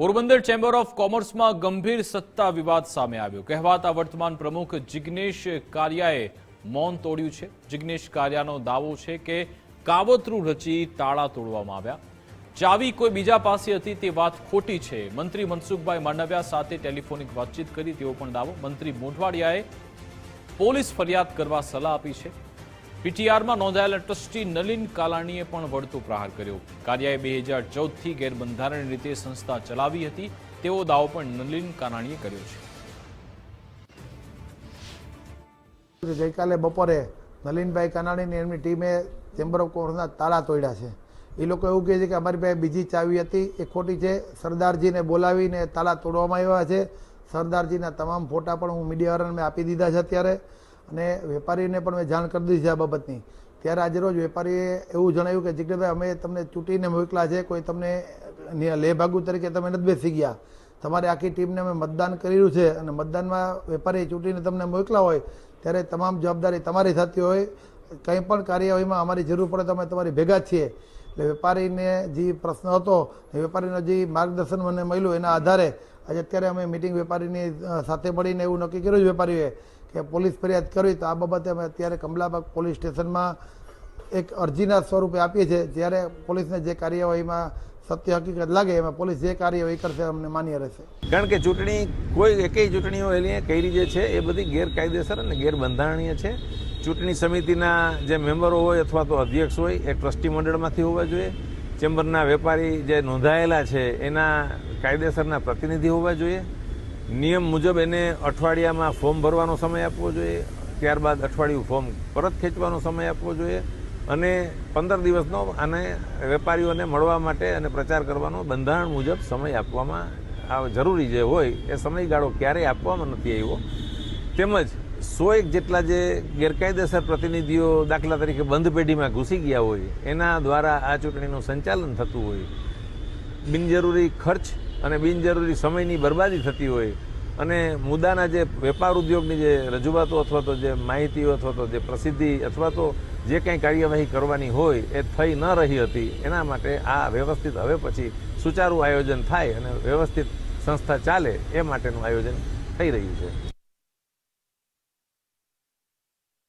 Porbandar chamber of કોમર્સમાં ગંભીર સત્તા વિવાદ સામે આવ્યો. કહેવાતા વર્તમાન પ્રમુખ જિગ્નેશ કારિયાએ મૌન તોડ્યું છે. જિગ્નેશ કારિયાનો દાવો છે કે કાવતરું રચી તાળા તોડવામાં આવ્યા. ચાવી કોઈ બીજા પાસે હતી તે વાત ખોટી છે. મંત્રી મનસુખભાઈ માંડવિયા સાથે ટેલિફોનિક વાતચીત કરી તેવો પણ દાવો. મંત્રી મોઢવાડિયાએ પોલીસ ફરિયાદ કરવા સલાહ આપી છે. પીટીઆરમાં નોંધાયેલા ટ્રસ્ટી નલિન કાલાણીએ પણ વળતો પ્રહાર કર્યો. કાર્યાએ બે હજાર ચૌદથી ગેરબંધારણ રીતે સંસ્થા ચલાવી હતી. તેવો દાવો પણ નલિન કાલાણીએ કર્યો છે. ગઈકાલે બપોરે નલિનભાઈ કાનાણીની એમની ટીમે ચેમ્બર ઓફ કોમર્સના તાળા તોડ્યા છે. એ લોકો એવું કહે છે કે અમારી પાસે બીજી ચાવી હતી, એ ખોટી છે. સરદારજીને બોલાવીને તાળા તોડવામાં આવ્યા છે. સરદારજીના તમામ ફોટા પણ હું મીડિયાવાળાને આપી દીધા છે અત્યારે. અને વેપારીને પણ મેં જાણ કરી દીધી છે આ બાબતની. ત્યારે આજે રોજ વેપારીએ એવું જણાવ્યું કે જીગરભાઈ અમે તમને ચૂંટીને મોકલા છે, કોઈ તમને લેભાગુ તરીકે તમે નથી બેસી ગયા. તમારી આખી ટીમને અમે મતદાન કર્યું છે અને મતદાનમાં વેપારી ચૂંટીને તમને મોકલા હોય, ત્યારે તમામ જવાબદારી તમારી થતી હોય. કંઈ પણ કાર્યવાહીમાં અમારી જરૂર પડે તો અમે તમારી ભેગા છીએ. એટલે વેપારીને જે પ્રશ્ન હતો વેપારીનો જે માર્ગદર્શન મને મળ્યું એના આધારે, આજે અત્યારે અમે મિટિંગ વેપારીની સાથે મળીને એવું નક્કી કર્યું છે વેપારીઓએ કે પોલીસ ફરિયાદ કરવી તો આ બાબતે અમે અત્યારે કમલાબાગ પોલીસ સ્ટેશનમાં એક અરજીના સ્વરૂપે આપીએ છીએ. જ્યારે પોલીસને જે કાર્યવાહીમાં સત્ય હકીકત લાગે, એમાં પોલીસ જે કાર્યવાહી કરશે અમને માન્ય રહેશે. કારણ કે ચૂંટણી કોઈ એકેય ચૂંટણીઓ એની કરી જે છે, એ બધી ગેરકાયદેસર અને ગેરબંધારણીય છે. ચૂંટણી સમિતિના જે મેમ્બરો હોય અથવા તો અધ્યક્ષ હોય, એ ટ્રસ્ટી મંડળમાંથી હોવા જોઈએ. ચેમ્બરના વેપારી જે નોંધાયેલા છે, એના કાયદેસરના પ્રતિનિધિ હોવા જોઈએ. નિયમ મુજબ એને અઠવાડિયામાં ફોર્મ ભરવાનો સમય આપવો જોઈએ, ત્યારબાદ અઠવાડિયું ફોર્મ પરત ખેંચવાનો સમય આપવો જોઈએ અને પંદર દિવસનો આને વેપારીઓને મળવા માટે અને પ્રચાર કરવાનો બંધારણ મુજબ સમય આપવામાં આ જરૂરી જે હોય એ સમયગાળો ક્યારેય આપવામાં નથી આવ્યો. તેમજ સો એક જેટલા જે ગેરકાયદેસર પ્રતિનિધિઓ દાખલા તરીકે બંધ પેઢીમાં ઘૂસી ગયા હોય, એના દ્વારા આ ચૂંટણીનું સંચાલન થતું હોય. બિનજરૂરી ખર્ચ અને બિનજરૂરી સમયની બરબાદી થતી હોય અને મુદ્દાના જે વેપાર ઉદ્યોગની જે રજૂઆતો અથવા તો જે માહિતીઓ અથવા તો જે પ્રસિદ્ધિ અથવા તો જે કંઈ કાર્યવાહી કરવાની હોય એ થઈ ન રહી હતી, એના માટે આ વ્યવસ્થિત હવે પછી સુચારું આયોજન થાય અને વ્યવસ્થિત સંસ્થા ચાલે એ માટેનું આયોજન થઈ રહ્યું છે.